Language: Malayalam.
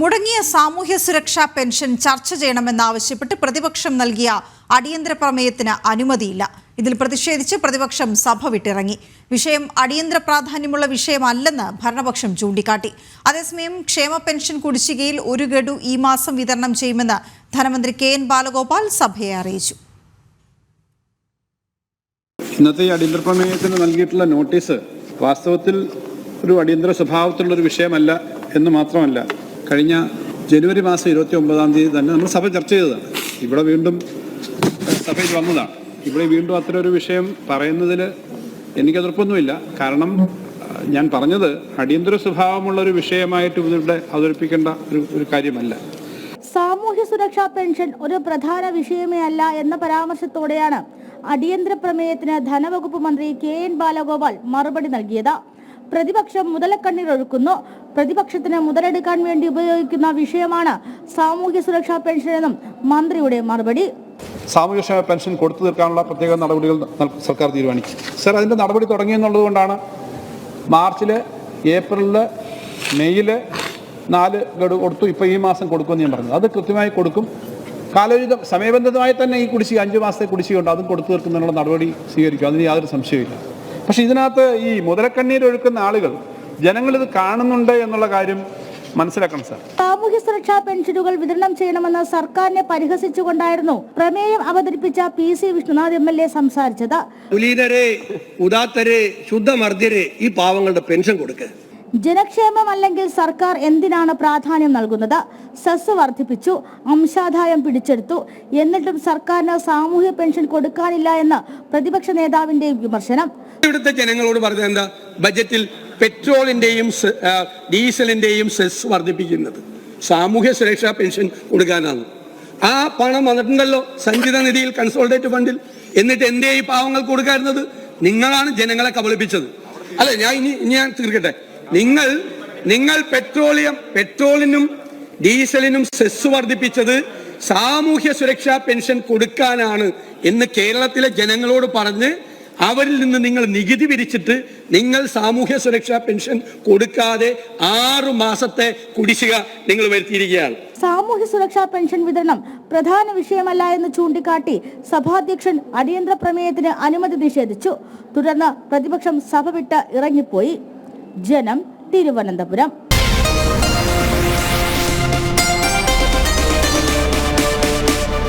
മുടങ്ങിയ സാമൂഹ്യ സുരക്ഷാ പെൻഷൻ ചർച്ച ചെയ്യണമെന്നാവശ്യപ്പെട്ട് പ്രതിപക്ഷം നൽകിയ അടിയന്തര പ്രമേയത്തിന് അനുമതിയില്ല. ഇതിൽ പ്രതിഷേധിച്ച് പ്രതിപക്ഷം സഭ വിട്ടിറങ്ങി. വിഷയം അടിയന്തര പ്രാധാന്യമുള്ള വിഷയമല്ലെന്ന് ഭരണപക്ഷം ചൂണ്ടിക്കാട്ടി. അതേസമയം ക്ഷേമ പെൻഷൻ കുടിശ്ശികയിൽ ഒരു ഗഡു ഈ മാസം വിതരണം ചെയ്യുമെന്ന് ധനമന്ത്രി കെ എൻ ബാലഗോപാൽ സഭയെ അറിയിച്ചു. ഇന്നത്തെ ഈ അടിയന്തര പ്രമേയത്തിന് നൽകിയിട്ടുള്ള നോട്ടീസ് വാസ്തവത്തിൽ ഒരു അടിയന്തര സ്വഭാവത്തിലുള്ള ഒരു വിഷയമല്ല എന്ന് മാത്രമല്ല കഴിഞ്ഞ ജനുവരി മാസം ഇരുപത്തി ഒമ്പതാം തീയതി തന്നെ നമ്മൾ സഭ ചർച്ച ചെയ്തതാണ്. ഇവിടെ വീണ്ടും സഭയിൽ വന്നതാണ്. ഇവിടെ വീണ്ടും അത്ര ഒരു വിഷയം പറയുന്നതിൽ എനിക്ക് എതിർപ്പൊന്നുമില്ല. കാരണം ഞാൻ പറഞ്ഞത് അടിയന്തര സ്വഭാവമുള്ള ഒരു വിഷയമായിട്ട് ഇവിടെ അവതരിപ്പിക്കേണ്ട ഒരു ഒരു കാര്യമല്ല. സാമൂഹ്യ സുരക്ഷാ പെൻഷൻ ഒരു പ്രധാന വിഷയമേ അല്ല എന്ന പരാമർശത്തോടെയാണ് അടിയന്തര പ്രമേയത്തിന് ധനവകുപ്പ് മന്ത്രി കെ എൻ ബാലഗോപാൽ മറുപടി നൽകിയത്. പ്രതിപക്ഷം മുതലക്കണ്ണീർ ഒഴുക്കുന്നു പ്രതിപക്ഷത്തിന് മുതലെടുക്കാൻ വേണ്ടി ഉപയോഗിക്കുന്ന വിഷയമാണ് സാമൂഹ്യ സുരക്ഷാ പെൻഷൻ എന്നും മന്ത്രിയുടെ മറുപടി. സാമൂഹ്യ സാമൂഹ്യക്ഷേമ പെൻഷൻ കൊടുത്തു തീർക്കാനുള്ള പ്രത്യേക നടപടികൾ സർക്കാർ തീരുമാനിച്ചു. സർ അതിന്റെ നടപടി തുടങ്ങിയെന്നുള്ളത് കൊണ്ടാണ് മാർച്ചിൽ ഏപ്രിലിൽ മെയ്യിൽ നാല് ഗഡു കൊടുത്തു. ഇപ്പോൾ ഈ മാസം കൊടുക്കുമെന്ന് ഞാൻ പറഞ്ഞു അത് കൃത്യമായി കൊടുക്കും. കാലോചിതം സമയബന്ധിതമായി തന്നെ ഈ കുടിശ്ശിക അഞ്ച് മാസത്തെ കുടിശ്ശികയുണ്ട്. അതും കൊടുത്തു തീർക്കുന്നതിനുള്ള നടപടി സ്വീകരിക്കും. അതിന് യാതൊരു സംശയമില്ല പക്ഷേ ഇതിനകത്ത് ഈ മുതലക്കണ്ണീരൊഴുക്കുന്ന ആളുകൾ ജനങ്ങളിത് കാണുന്നുണ്ട് എന്നുള്ള കാര്യം മനസ്സിലാക്കണം സാർ. സാമൂഹ്യ സുരക്ഷാ പെൻഷനുകൾ വിതരണം ചെയ്യണമെന്ന് സർക്കാരിനെ പരിഹസിച്ചുകൊണ്ടായിരുന്നു പ്രമേയം അവതരിപ്പിച്ച P C Vishnunath M L A സംസാരിച്ചത്. കുലീനരെ ഉദാത്തരെ ശുദ്ധമർദ്ദരെ ഈ പാവങ്ങളുടെ പെൻഷൻ കൊടുക്കുക ജനക്ഷേമം അല്ലെങ്കിൽ സർക്കാർ എന്തിനാണ് പ്രാധാന്യം നൽകുന്നത്? സെസ് വർദ്ധിപ്പിച്ചു അംശാദായം പിടിച്ചെടുത്തു എന്നിട്ടും സർക്കാരിന് സാമൂഹ്യ പെൻഷൻ കൊടുക്കാനില്ല എന്ന് പ്രതിപക്ഷ നേതാവിന്റെ വിമർശനം. ഇവിടുത്തെ ജനങ്ങളോട് പറഞ്ഞത് എന്താ? ബജറ്റിൽ പെട്രോളിന്റെയും ഡീസലിന്റെയും സെസ് വർദ്ധിപ്പിക്കുന്നത്. സാമൂഹ്യ സുരക്ഷാ പെൻഷൻ കൊടുക്കാനാണ്. ആ പണം വന്നിട്ടുണ്ടല്ലോ സഞ്ചിത നിധിയിൽ കൺസോൾട്ടേറ്റ് ഫണ്ടിൽ എന്നിട്ട് എന്തേ ഈ പാവങ്ങൾക്ക് കൊടുക്കാറുന്നത് നിങ്ങളാണ് ജനങ്ങളെ കബളിപ്പിച്ചത്. അല്ല ഞാൻ ഇനി ഞാൻ തീർക്കട്ടെ. നിങ്ങൾ നിങ്ങൾ പെട്രോളിയം പെട്രോളിനും ഡീസലിനും സെസ് വർദ്ധിപ്പിച്ചത് സാമൂഹ്യ സുരക്ഷാ പെൻഷൻ കൊടുക്കാനാണ് എന്ന് കേരളത്തിലെ ജനങ്ങളോട് പറഞ്ഞ് അവരിൽ നിന്ന് നിങ്ങൾ നികുതി പിരിച്ചിട്ട് നിങ്ങൾ സാമൂഹ്യ സുരക്ഷാ പെൻഷൻ കൊടുക്കാതെ ആറു മാസത്തെ കുടിശ്ശിക നിങ്ങൾ വരുത്തിയിരിക്കുകയാണ്. സാമൂഹ്യ സുരക്ഷാ പെൻഷൻ വിതരണം പ്രധാന വിഷയമല്ല എന്ന് ചൂണ്ടിക്കാട്ടി സഭാധ്യക്ഷൻ അടിയന്തര പ്രമേയത്തിന് അനുമതി നിഷേധിച്ചു. തുടർന്ന് പ്രതിപക്ഷം സഭ വിട്ട് ഇറങ്ങിപ്പോയി. ജനം തിരുവനന്തപുരം.